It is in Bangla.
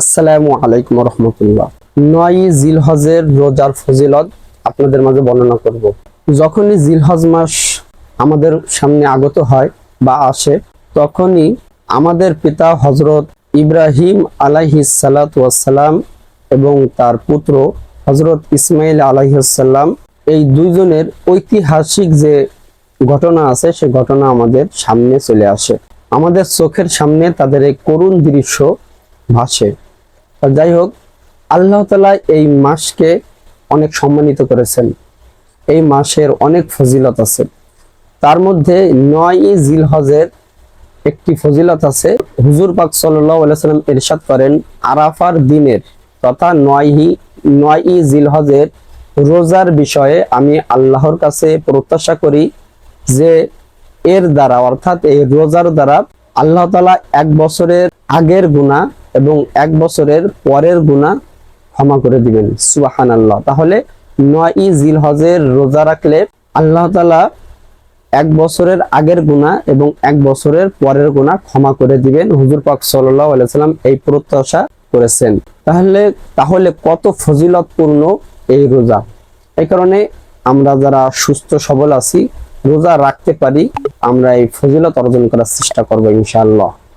আসসালামু আলাইকুম রহমতুল্লাহ। নয় জিলহজের রোজার ফজিলত আপনাদের মাঝে বর্ণনা করব। যখনই জিলহজ মাস আমাদের সামনে আগত হয় বা আসে, তখনই আমাদের পিতা হজরত ইব্রাহিম আলাইহিস সালাম এবং তার পুত্র হজরত ইসমাইল আলাইহিসাল্লাম এই দুইজনের ঐতিহাসিক যে ঘটনা আছে, সে ঘটনা আমাদের সামনে চলে আসে। আমাদের চোখের সামনে তাদের এই করুণ দৃশ্য ভাসে। যাই হোক, আল্লাহ তালা এই মাসকে অনেক সম্মানিত করেছেন। এই মাসের অনেক ফজিলত আছে। তার মধ্যে নয় জিলহজের একটি ফজিলত আছে। হুজুর পাক সাল্লাম ইরশাদ করেন, আরাফার দিনের তথা নয়হি নয় জিলহজের রোজার বিষয়ে আমি আল্লাহর কাছে প্রত্যাশা করি যে এর দ্বারা, অর্থাৎ এই রোজার দ্বারা আল্লাহ তালা এক বছরের আগের গুণা এবং এক বছরের পরের গুণা ক্ষমা করে দিবেন। সুবাহান আল্লাহ তাহলে নয় জিল হজের রোজা রাখলে আল্লাহ তালা এক বছরের আগের গুণা এবং এক বছরের পরের গুণা ক্ষমা করে দিবেন। হুজুর পাক আলাইসাল্লাম এই প্রত্যাশা করেছেন। তাহলে তাহলে কত ফজিলতপূর্ণ এই রোজা? এই কারণে আমরা যারা সুস্থ, সবল আছি, রোজা রাখতে পারি, আমরা এই ফজিলত অর্জন করার চেষ্টা করব ইনশাআল্লাহ।